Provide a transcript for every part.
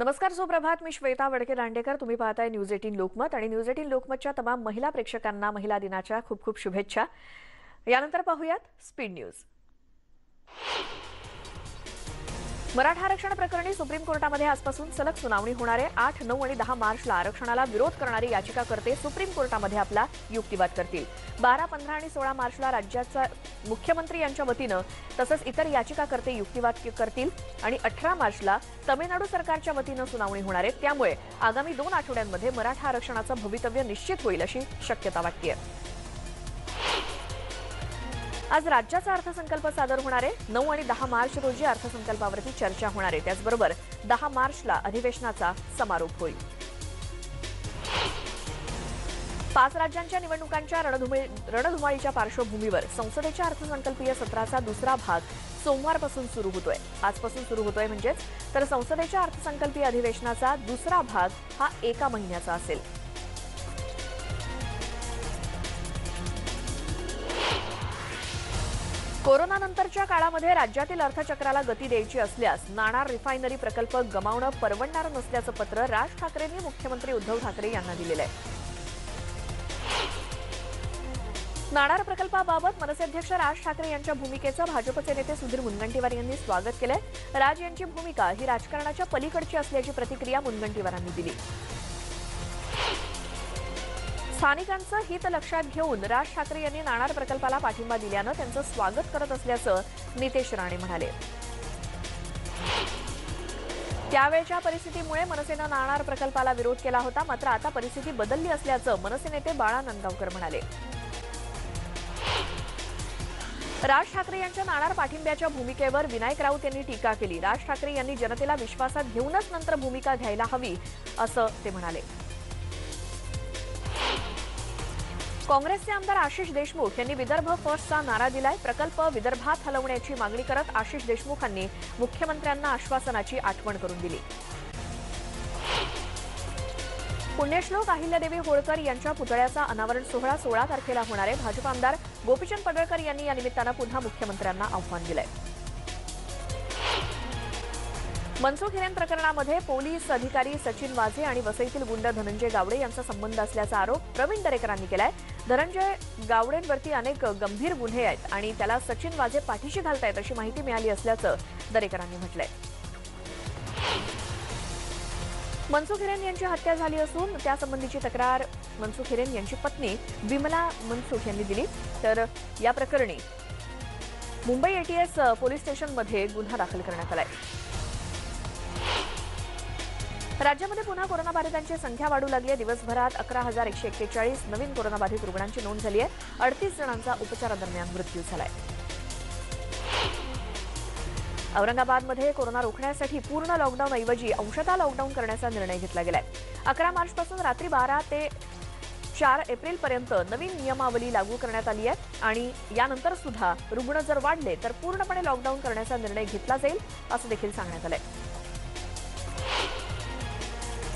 नमस्कार सुप्रभात. मी श्वेता वडके दांडेकर. तुम्ही पाहताय न्यूज एटीन लोकमत आणि न्यूज एटीन लोकमतच्या तमाम महिला प्रेक्षकांना महिला दिनाच्या खूप खूप शुभेच्छा. यानंतर पाहूयात स्पीड न्यूज. मराठा आरक्षण प्रकरणी सुप्रीम कोर्टामध्ये आजपासून सलग सुनावणी होणार आहे. आठ नऊ आणि दहा मार्चला आरक्षणाला विरोध करणारे याचिकाकर्ते सुप्रीम कोर्टामध्ये आपला युक्तिवाद करतील. बारा पंधरा आणि सोळा मार्चला राज्याचा मुख्यमंत्री यांच्या वतीनं तसंच इतर याचिकाकर्ते युक्तिवाद करतील आणि अठरा मार्चला तमिळनाडू सरकारच्या वतीनं सुनावणी होणार आहे. त्यामुळे आगामी दोन आठवड्यांमध्ये मराठा आरक्षणाचं भवितव्य निश्चित होईल अशी शक्यता वाटते आज राज्याचा अर्थसंकल्प सादर होणार आहे. नऊ आणि दहा मार्च रोजी अर्थसंकल्पावरती चर्चा होणार आहे. त्याचबरोबर दहा मार्चला अधिवेशनाचा समारोप होईल. पाच राज्यांच्या निवडणुकांच्या रणधुमाळीच्या पार्श्वभूमीवर संसदेच्या अर्थसंकल्पीय सत्राचा दुसरा भाग सोमवारपासून सुरू होतोय. आजपासून सुरू होतोय म्हणजेच तर संसदेच्या अर्थसंकल्पीय अधिवेशनाचा दुसरा भाग हा एका महिन्याचा असेल. कोरोनानंतरच्या काळामध्ये राज्यातील अर्थचक्राला गती द्यायची असल्यास नाणार रिफायनरी प्रकल्प गमावणं परवडणार नसल्याचं पत्र राज ठाकरेंनी मुख्यमंत्री उद्धव ठाकरे यांना दिलेलं आहे. नाणार प्रकल्पाबाबत मनसे अध्यक्ष राज ठाकरे यांच्या भूमिकेचं भाजपचे नेते सुधीर मुनगंटीवार यांनी स्वागत केलंय. राज यांची भूमिका ही राजकारणाच्या पलीकडची असल्याची प्रतिक्रिया मुनगंटीवारांनी दिली. स्थानिकांचं हित लक्षात घेऊन राज ठाकरे यांनी नाणार प्रकल्पाला पाठिंबा दिल्यानं त्यांचं स्वागत करत असल्याचं नितेश राणे म्हणाले. त्यावेळच्या परिस्थितीमुळे मनसेनं नाणार प्रकल्पाला विरोध केला होता मात्र आता परिस्थिती बदलली असल्याचं मनसे नेते बाळा नंदगावकर म्हणाले. राज ठाकरे यांच्या नाणार पाठिंब्याच्या भूमिकेवर विनायक राऊत यांनी टीका केली. राज ठाकरे यांनी जनतेला विश्वासात घेऊनच नंतर भूमिका घ्यायला हवी असं ते म्हणाले. काँग्रेसचे आमदार आशिष देशमुख यांनी विदर्भ फर्स्टचा नारा दिलाय. प्रकल्प विदर्भात हलवण्याची मागणी करत आशिष देशमुखांनी मुख्यमंत्र्यांना आश्वासनाची आठवण करून दिली. पुण्यश्लोक अहिल्यादेवी होळकर यांच्या पुतळ्याचा अनावरण सोहळा सोळा तारखेला होणार आहे. भाजप आमदार गोपीचंद पडळकर यांनी या निमित्तानं पुन्हा मुख्यमंत्र्यांना आव्हान दिलंय. मनसुख हिरेन प्रकरणामध्ये पोलीस अधिकारी सचिन वाझे आणि वसईतील गुंड धनंजय गावडे यांचा संबंध असल्याचा आरोप प्रवीण दरेकरांनी केलाय. धनंजय गावडेंवरती अनेक गंभीर गुन्हे आहेत आणि त्याला सचिन वाझे पाठीशी घालतायत अशी माहिती मिळाली असल्याचं दरेकरांनी म्हटलंय. मनसुख हिरेन यांची हत्या झाली असून त्यासंबंधीची तक्रार मनसुख हिरेन यांची पत्नी विमला मनसुख यांनी दिली. तर या प्रकरणी मुंबई एटीएस पोलीस स्टेशनमध्ये गुन्हा दाखल करण्यात आलाय. राज्यामध्ये पुन्हा कोरोनाबाधितांची संख्या वाढू लागली आहे. दिवसभरात अकरा हजार एकशे एक्केचाळीस नवीन कोरोनाबाधित रुग्णांची नोंद झाली आहे. अडतीस जणांचा उपचारादरम्यान मृत्यू झालाय. औरंगाबादमध्ये कोरोना रोखण्यासाठी पूर्ण लॉकडाऊन ऐवजी अंशतः लॉकडाऊन करण्याचा निर्णय घेतला गेलाय. अकरा मार्चपासून रात्री बारा ते चार एप्रिलपर्यंत नवीन नियमावली लागू करण्यात आली आहे आणि यानंतर सुद्धा रुग्ण जर वाढले तर पूर्णपणे लॉकडाऊन करण्याचा निर्णय घेतला जाईल असं देखील सांगण्यात आलंय.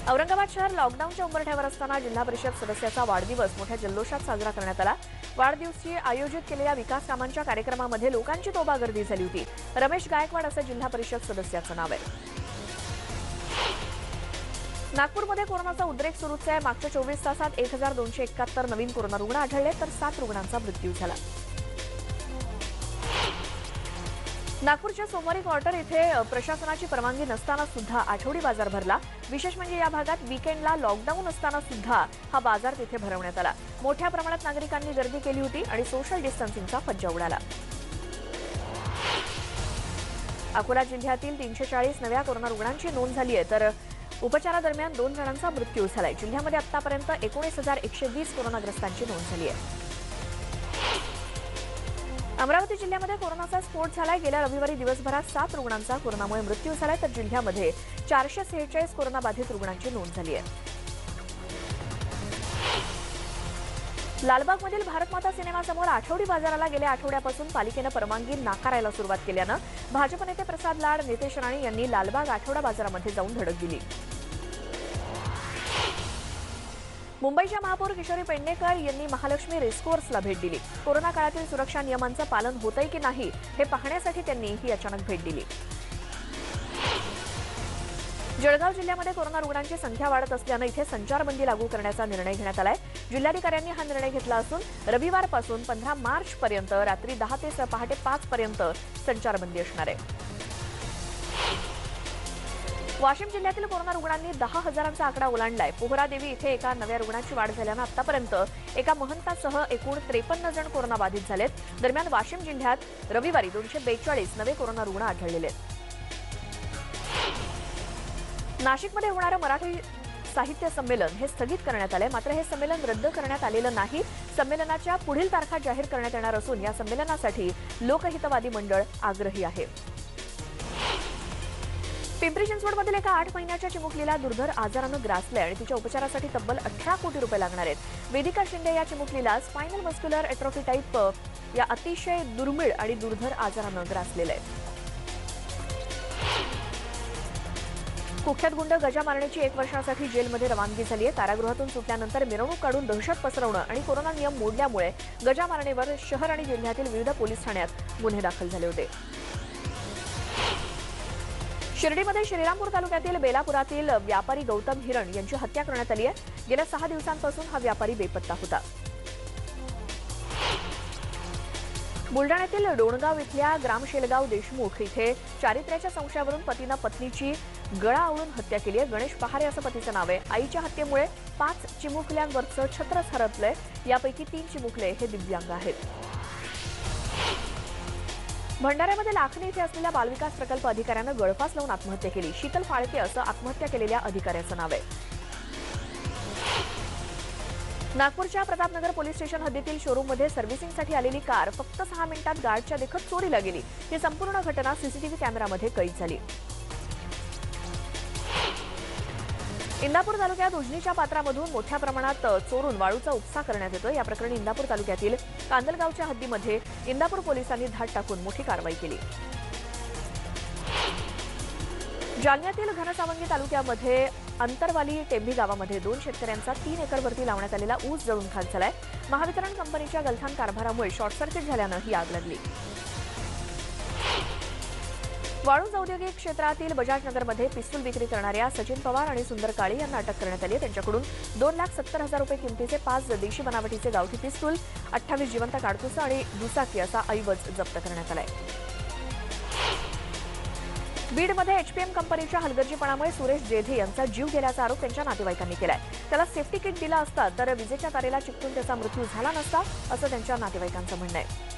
औरंगाबाद शहर लॉकडाऊनच्या उंबरठ्यावर असताना जिल्हा परिषद सदस्याचा वाढदिवस मोठ्या जल्लोषात साजरा करण्यात आला. वाढदिवशी आयोजित केलेल्या विकास कामांच्या कार्यक्रमामध्ये लोकांची तोबा गर्दी झाली होती. रमेश गायकवाड असं जिल्हा परिषद सदस्याचं नाव आहे. नागपूरमध्ये कोरोनाचा उद्रेक सुरूच आहे. मागच्या चोवीस तासात एक हजार दोनशे एकाहत्तर नवीन कोरोना रुग्ण आढळले तर सात रुग्णांचा मृत्यू झाला. नागपूरच्या सोमवारी क्वार्टर इथे प्रशासनाची परवानगी नसताना सुद्धा आठवडी बाजार भरला. विशेष म्हणजे या भागात विकेंडला लॉकडाऊन असताना सुद्धा हा बाजार तिथे भरवण्यात आला. मोठ्या प्रमाणात नागरिकांनी गर्दी केली होती आणि सोशल डिस्टन्सिंगचा फज्जा उडाला. अकोला जिल्ह्यातील तीनशे चाळीस नव्या कोरोना रुग्णांची नोंद झाली आहे. तर उपचारादरम्यान दोन जणांचा मृत्यू झालाय. जिल्ह्यामध्ये आतापर्यंत एकोणीस हजार एकशे वीस कोरोनाग्रस्तांची नोंद झाली आहे. अमरावती जिल्ह्यामध्ये कोरोनाचा स्फोट झालाय. गेल्या रविवारी दिवसभरात सात रुग्णांचा कोरोनामुळे मृत्यू झालाय. तर जिल्ह्यामध्ये चारशे सेहेचाळीस कोरोनाबाधित रुग्णांची नोंद झाली आहे. लालबागमधील भारतमाता सिनेमासमोर आठवडी बाजाराला गेल्या आठवड्यापासून पालिकेनं परवानगी नाकारायला सुरुवात केल्यानं भाजप नेते प्रसाद लाड नितेश राणे यांनी लालबाग आठवडा बाजारामध्ये जाऊन धडक दिली. मुंबईच्या महापौर किशोरी पेडणेकर यांनी महालक्ष्मी रेस्कोर्सला भेट दिली. कोरोना काळातील सुरक्षा नियमांचं पालन होतंय की नाही हे पाहण्यासाठी त्यांनी ही अचानक भेट दिली. जळगाव जिल्ह्यामध्ये कोरोना रुग्णांची संख्या वाढत असल्यानं इथे संचारबंदी लागू करण्याचा निर्णय घेण्यात आलाय. जिल्हाधिकाऱ्यांनी हा निर्णय घेतला असून रविवारपासून पंधरा मार्चपर्यंत रात्री दहा ते स- पहाटे पाचपर्यंत संचारबंदी असणार आहे. वाशिम जिल्ह्यातील कोरोना रुग्णांनी दहा हजारांचा आकडा ओलांडलाय. पोहरादेवी इथे एका नव्या रुग्णाची वाढ झाल्यानं आतापर्यंत एका महंतासह एकूण त्रेपन्न जण कोरोना बाधित झालेत. दरम्यान वाशिम जिल्ह्यात रविवारी दोनशे बेचाळीस नवे कोरोना रुग्ण आढळलेले आहेत. नाशिकमध्ये होणारं मराठी साहित्य संमेलन हे स्थगित करण्यात आलंय. मात्र हे संमेलन रद्द करण्यात आलेलं नाही. संमेलनाच्या पुढील तारखा जाहीर करण्यात येणार असून या संमेलनासाठी लोकहितवादी मंडळ आग्रही आहे. पिंपरी चिंचवडमधील एका आठ महिन्याच्या चिमुकलीला दुर्धर आजारानं ग्रासलंय आणि तिच्या उपचारासाठी तब्बल अठरा कोटी रुपये लागणार आहेत. वेदिका शिंदे या चिमुकलीला स्पायनल मस्क्युलर एट्रॉफी टाईप या अतिशय दुर्मिळ आणि दुर्धर आजारानं ग्रासलेलं आहे कुख्यात गुंड गजा मारण्याची एक वर्षासाठी जेलमध्ये रवानगी झाली आहे कारागृहातून सुटल्यानंतर मिरवणूक काढून दहशत पसरवणं आणि कोरोना नियम मोडल्यामुळे गजा मारणेवर शहर आणि जिल्ह्यातील विविध पोलीस ठाण्यात गुन्हे दाखल झाले होते. शिर्डीमध्ये श्रीरामपूर तालुक्यातील बेलापुरातील व्यापारी गौतम हिरण यांची हत्या करण्यात आली आहे. गेल्या सहा दिवसांपासून हा व्यापारी बेपत्ता होता. बुलढाण्यातील डोणगाव इथल्या ग्रामशेलगाव देशमुख इथे चारित्र्याच्या संशयावरून पतीनं पत्नीची गळा आवळून हत्या केली आहे. गणेश पहारे असं पतीचं नाव आहे. आईच्या हत्येमुळे पाच चिमुकल्यांवरचं छत्रच हरपलंय. यापैकी तीन चिमुकले हे दिव्यांग आहेत. भंडाऱ्यामध्ये लाखणी इथे असलेल्या बालविकास प्रकल्प अधिकाऱ्यानं गळफास लावून आत्महत्या केली. शीतल फाळके असं आत्महत्या केलेल्या अधिकाऱ्याचं नाव आहे. नागपूरच्या प्रतापनगर पोलीस स्टेशन हद्दीतील शोरूममध्ये सर्व्हिसिंगसाठी आलेली कार फक्त सहा मिनिटात गार्डच्या देखत चोरीला गेली. ही संपूर्ण घटना सीसीटीव्ही कॅमेरामध्ये कैद झाली. इंदापूर तालुक्यात उजनीच्या पात्रामधून मोठ्या प्रमाणात चोरून वाळूचा उपसा करण्यात येतो या प्रकरणी इंदापूर तालुक्यातील कांदलगावच्या हद्दीमध्ये इंदापूर पोलिसांनी धाड टाकून मोठी कारवाई केली. जालन्यातील घनसावंगी तालुक्यामध्ये अंतरवाली टेंभी गावामध्ये दोन शेतकऱ्यांचा तीन एकरवरती लावण्यात आलेला ऊस जळून खाक झालाय. महावितरण कंपनीच्या गलथान कारभारामुळे शॉर्टसर्किट झाल्यानं ही आग लागली. वाळूज औद्योगिक क्षेत्रातील बजाजनगरमध्ये पिस्तूल विक्री करणाऱ्या सचिन पवार आणि सुंदर काळे यांना अटक करण्यात आली त्यांच्याकडून दोन लाख सत्तर हजार रुपये किमतीचे पाच देशी बनावटीचे गावठी पिस्तूल अठ्ठावीस जिवंत काडतुसं आणि दुचाकी असा ऐवज जप्त करण्यात आलाय. बीडमध्ये एचपीएम कंपनीच्या हलगर्जीपणामुळे सुरेश जेधे यांचा जीव गेल्याचा आरोप त्यांच्या नातेवाईकांनी केलाय. त्याला सेफ्टी किट दिला असता तर विजेच्या तारेला चिपकून त्याचा मृत्यू झाला नसता असं त्यांच्या नातेवाईकांचं म्हणणं आहे.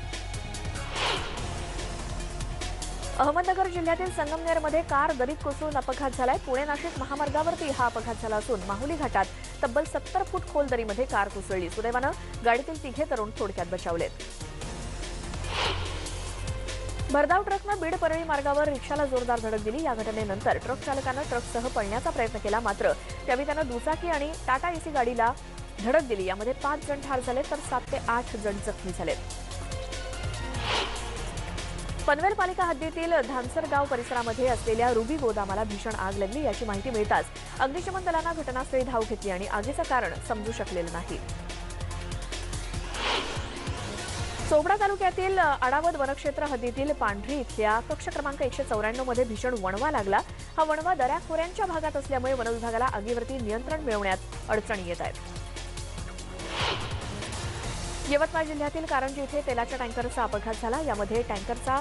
अहमदनगर जिल्ह्यातील संगमनेरमध्ये कार दरीत कोसळून अपघात झालाय. पुणे नाशिक महामार्गावरती हा अपघात झाला असून माहुली घाटात तब्बल सत्तर फूट खोल दरीमध्ये कार कोसळली. सुदैवानं गाडीतील तिघे तरुण थोडक्यात बचावलेत. भरधाव ट्रकनं बीड परळी मार्गावर रिक्षाला जोरदार धडक दिली. या घटनेनंतर ट्रक चालकानं ट्रकसह पळण्याचा प्रयत्न केला मात्र त्यावेळी त्यानं दुचाकी आणि टाटा एसी गाडीला धडक दिली. यामध्ये पाच जण ठार झाले तर सात ते आठ जण जखमी झालेत. पनवेल पालिका हद्दीतील धानसरगाव परिसरामध्ये असलेल्या रुबी गोदामाला भीषण आग लागली याची माहिती मिळताच अग्निशमन दलानं घटनास्थळी धाव घेतली आणि आगीचं कारण समजू शकलेलं नाही. चोपडा तालुक्यातील अडावत वनक्षेत्र हद्दीतील पांढरी इथल्या कक्ष क्रमांक एकशे चौऱ्याण्णवमध्ये भीषण वणवा लागला. हा वणवा दऱ्याखोऱ्यांच्या भागात असल्यामुळे वनविभागाला आगीवरती नियंत्रण मिळवण्यात अडचणी येत आहेत. यवतमाळ जिल्ह्यातील कारंजी इथे तेलाच्या टँकरचा अपघात झाला. यामध्ये टँकरचा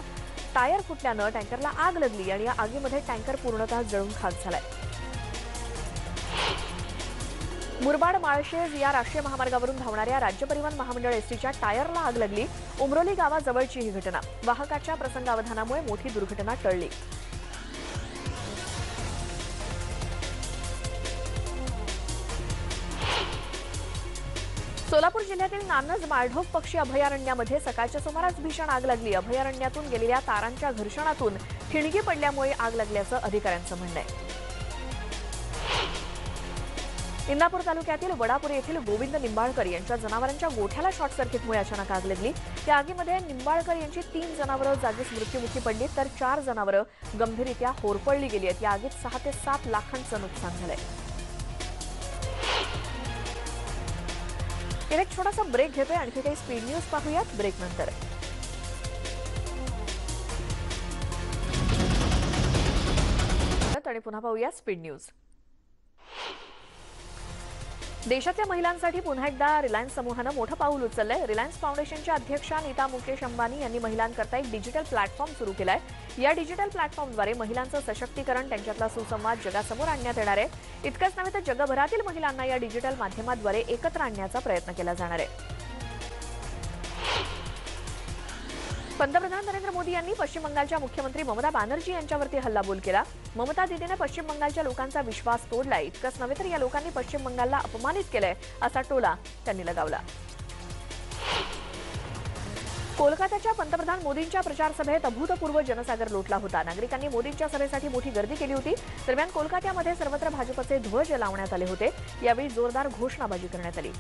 टायर फुटल्यानं टँकरला आग लागली आणि या आगीमध्ये टँकर पूर्णतः जळून खाक झालाय. मुरबाड माळशेज या राष्ट्रीय महामार्गावरून धावणाऱ्या राज्य परिवहन महामंडळ एसटीच्या टायरला आग लागली. उमरोली गावाजवळची ही घटना. वाहकाच्या प्रसंगावधानामुळे मोठी दुर्घटना टळली. सोलापूर जिल्ह्यातील नानज माळढोक पक्षी अभयारण्यामध्ये सकाळच्या सुमारास भीषण आग लागली. अभयारण्यातून गेलेल्या तारांच्या घर्षणातून ठिणगी पडल्यामुळे आग लागल्याचं अधिकाऱ्यांचं म्हणणं आहे. इंदापूर तालुक्यातील वडापूर येथील गोविंद निंबाळकर यांच्या जनावरांच्या गोठ्याला शॉर्ट सर्किटमुळे अचानक आग लागली. या आगीमध्ये निंबाळकर यांची तीन जनावरं जागीच मृत्युमुखी पडली तर चार जनावरं गंभीररित्या होरपळली गेली आहेत. या आगीत सहा ते सात लाखांचं नुकसान झालंय. एक छोटासा ब्रेक घेतोय आणखी काही स्पीड न्यूज पाहूयात ब्रेक नंतर. आणि आणि पुन्हा पाहूया स्पीड न्यूज देशातल्या महिलांसाठी पुन्हा एकदा रिलायन्स समूहानं मोठं पाऊल उचललंय. रिलायन्स फाउंडेशनच्या अध्यक्षा नीता मुकेश अंबानी यांनी महिलांकरता एक डिजिटल प्लॅटफॉर्म सुरू केलाय. या डिजिटल प्लॅटफॉर्मद्वारे महिलांचं सशक्तीकरण त्यांच्यातला सुसंवाद जगासमोर आणण्यात येणार आहे. इतकंच नव्हे तर जगभरातील महिलांना या डिजिटल माध्यमाद्वारे एकत्र आणण्याचा प्रयत्न केला जाणार आहे. पंतप्रधान नरेंद्र मोदी यांनी पश्चिम बंगालच्या मुख्यमंत्री ममता बॅनर्जी यांच्यावरती हल्लाबोल केला. ममता दिदीने पश्चिम बंगालच्या लोकांचा विश्वास तोडलाय. इतकंच नव्हे तर या लोकांनी पश्चिम बंगालला अपमानित केलंय असा टोला त्यांनी लगावला. कोलकात्याच्या पंतप्रधान मोदींच्या प्रचार सभेत अभूतपूर्व जनसागर लोटला होता. नागरिकांनी मोदींच्या सभेसाठी मोठी गर्दी केली होती. दरम्यान कोलकात्यामध्ये सर्वत्र भाजपचे ध्वज लावण्यात आले होते. यावेळी जोरदार घोषणाबाजी करण्यात आली.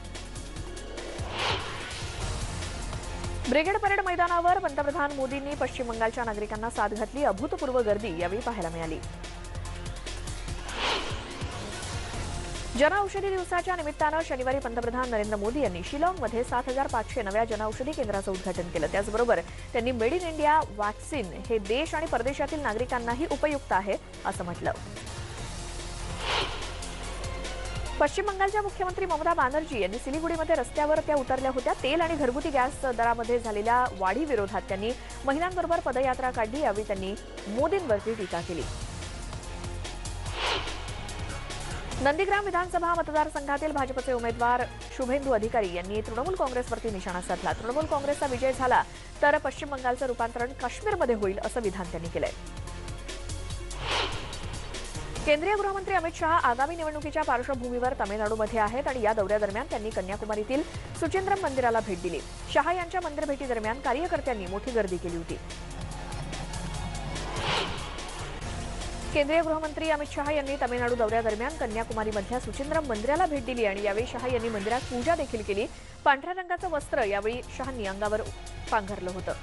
ब्रिगेड परेड मैदानावर पंतप्रधान मोदींनी पश्चिम बंगालच्या नागरिकांना साथ घातली. अभूतपूर्व गर्दी यावेळी पाहायला मिळाली. जनऔषधी दिवसाच्या निमित्तानं शनिवारी पंतप्रधान नरेंद्र मोदी यांनी शिलाँगमध्ये सात हजार पाचशे नव्या जनऔषधी केंद्राचं उद्घाटन केलं. त्याचबरोबर त्यांनी मेड इन इंडिया वॅक्सिन हे देश आणि परदेशातील नागरिकांनाही उपयुक्त आहे असं म्हटलं. पश्चिम बंगालच्या मुख्यमंत्री ममता बॅनर्जी यांनी सिलिगुडीमध्ये रस्त्यावर त्या उतरल्या होत्या. तेल आणि घरगुती गॅस दरामध्ये झालेल्या वाढीविरोधात त्यांनी महिलांबरोबर पदयात्रा काढली यावेळी त्यांनी मोदींवरती टीका केली. नंदीग्राम विधानसभा मतदारसंघातील भाजपचे उमेदवार शुभेंदू अधिकारी यांनी तृणमूल काँग्रेसवरती निशाणा साधला. तृणमूल काँग्रेसचा विजय झाला तर पश्चिम बंगालचं रूपांतरण काश्मीरमध्ये होईल असं विधान त्यांनी केलंय. केंद्रीय गृहमंत्री अमित शहा आगामी निवडणुकीच्या पार्श्वभूमीवर तामिळनाडूमध्ये आहेत आणि या दौऱ्यादरम्यान त्यांनी कन्याकुमारीतील सुचिंद्रम मंदिराला भेट दिली. शहा यांच्या मंदिर भेटीदरम्यान कार्यकर्त्यांनी मोठी गर्दी केली होती. केंद्रीय गृहमंत्री अमित शहा यांनी तमिळनाडू दौऱ्यादरम्यान कन्याकुमारीमधल्या सुचिंद्रम मंदिराला भेट दिली आणि यावेळी शहा यांनी मंदिरात पूजा देखील केली. पांढऱ्या रंगाचं वस्त्र यावेळी शहांनी अंगावर पांघरलं होतं.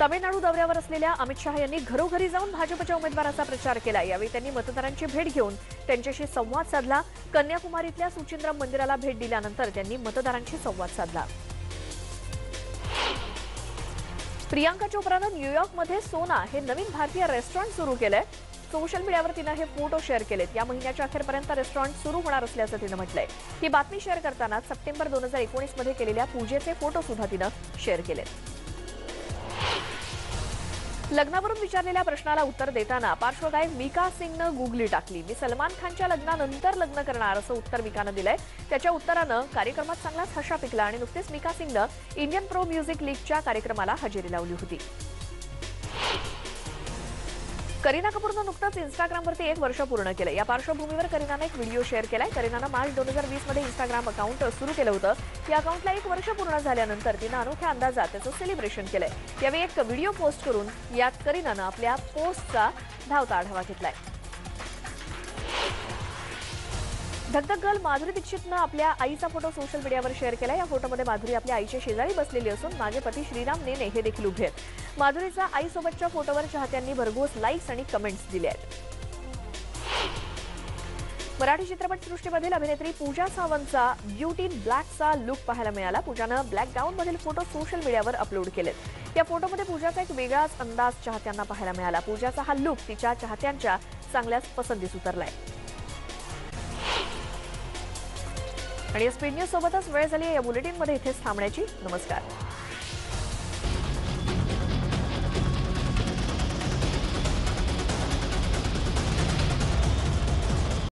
तामिळनाडू दौऱ्यावर असलेल्या अमित शहा यांनी घरोघरी जाऊन भाजपच्या उमेदवाराचा प्रचार केला. यावेळी त्यांनी मतदारांची भेट घेऊन त्यांच्याशी संवाद साधला. कन्याकुमारीतल्या सुचिंद्रम मंदिराला भेट दिल्यानंतर त्यांनी मतदारांशी संवाद साधला. प्रियांका चोप्रानं न्यूयॉर्कमध्ये सोना हे नवीन भारतीय रेस्टॉरंट सुरू केलंय. सोशल मीडियावर तिनं हे फोटो शेअर केलेत. या महिन्याच्या अखेरपर्यंत रेस्टॉरंट सुरू होणार असल्याचं तिनं म्हटलंय. ही बातमी शेअर करताना सप्टेंबर दोन हजार एकोणीसमध्ये केलेल्या पूजेचे फोटो सुद्धा तिनं शेअर केलेत. लग्नावरून विचारलेल्या प्रश्नाला उत्तर देताना पार्श्वगायक मिका सिंगनं गुगली टाकली. मी सलमान खानच्या लग्नानंतर लग्न करणार असं उत्तर मिकानं दिलंय. त्याच्या उत्तरानं कार्यक्रमात चांगलाच हशा पिकला आणि नुकतेच मिका सिंगनं इंडियन प्रो म्युझिक लीगच्या कार्यक्रमाला हजेरी लावली होती. करीना कपूरनं नुकतंच इंस्टाग्रामवरती एक वर्ष पूर्ण केलं. या पार्श्वभूमीवर करीनानं एक व्हिडिओ शेअर केलाय. करीनानं मार्च दोन हजार वीसमध्ये इंस्टाग्राम अकाउंट सुरू केलं होतं. या अकाउंटला एक वर्ष पूर्ण झाल्यानंतर तिनं अनोख्या अंदाजात त्याचं सेलिब्रेशन केलंय. यावेळी एक व्हिडिओ पोस्ट करून यात करीनानं आपल्या पोस्टचा धावता आढावा घेतलाय. धकधक गर्ल माधुरी दीक्षितनं आपल्या आईचा फोटो सोशल मीडियावर शेअर केला. या फोटोमध्ये माधुरी आपल्या आईच्या शेजारी बसलेली असून माझे पती श्रीराम नेने हे देखील उभे आहेत. माधुरीचा आईसोबतच्या फोटोवर चाहत्यांनी भरघोस लाईक्स आणि कमेंट्स दिले आहेत. मराठी चित्रपटसृष्टीमधील अभिनेत्री पूजा सावंतचा ब्युटी ब्लॅकचा लुक पाहायला मिळाला. पूजानं ब्लॅक गाऊन मधील फोटो सोशल मीडियावर अपलोड केलेत. या फोटोमध्ये पूजाचा एक वेगळाच अंदाज चाहत्यांना पाहायला मिळाला. पूजाचा हा लुक तिच्या चाहत्यांच्या चांगल्याच पसंतीस उतरलाय. आणि या स्पीड न्यूज सोबतच वेळ झाली या बुलेटिनमध्ये इथेच थांबण्याची. नमस्कार.